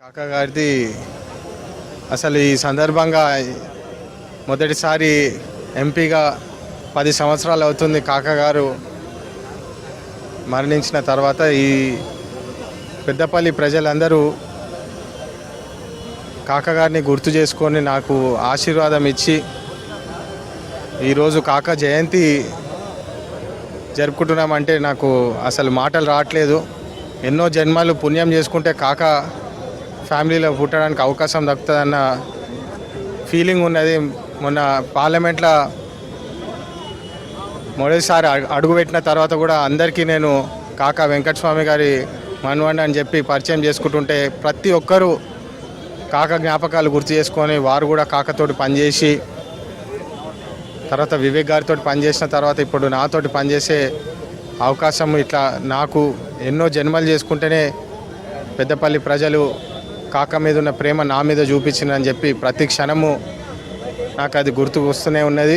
కాకా గారిది అసలు ఈ సందర్భంగా మొదటిసారి ఎంపీగా పది సంవత్సరాలు అవుతుంది కాకా గారు మరణించిన తర్వాత ఈ పెద్దపల్లి ప్రజలందరూ కాకగారిని గుర్తు చేసుకొని నాకు ఆశీర్వాదం ఇచ్చి ఈరోజు కాకా జయంతి జరుపుకుంటున్నామంటే నాకు అసలు మాటలు రావట్లేదు. ఎన్నో జన్మలు పుణ్యం చేసుకుంటే కాక ఫ్యామిలీలో పుట్టడానికి అవకాశం దక్కుతుందన్న ఫీలింగ్ ఉన్నది. మొన్న పార్లమెంట్లో మొదటిసారి అడుగుపెట్టిన తర్వాత కూడా అందరికీ నేను కాకా వెంకటస్వామి గారి మనవండి అని చెప్పి పరిచయం చేసుకుంటుంటే ప్రతి ఒక్కరూ కాక జ్ఞాపకాలు గుర్తు చేసుకొని వారు కూడా కాకతోటి పనిచేసి తర్వాత వివేక్ గారితో పనిచేసిన తర్వాత ఇప్పుడు నాతోటి పనిచేసే అవకాశం ఇట్లా నాకు ఎన్నో జన్మలు చేసుకుంటేనే పెద్దపల్లి ప్రజలు కాక మీద ఉన్న ప్రేమ నా మీద చూపించిందని చెప్పి ప్రతి క్షణము నాకు అది గుర్తుకు వస్తూనే ఉన్నది.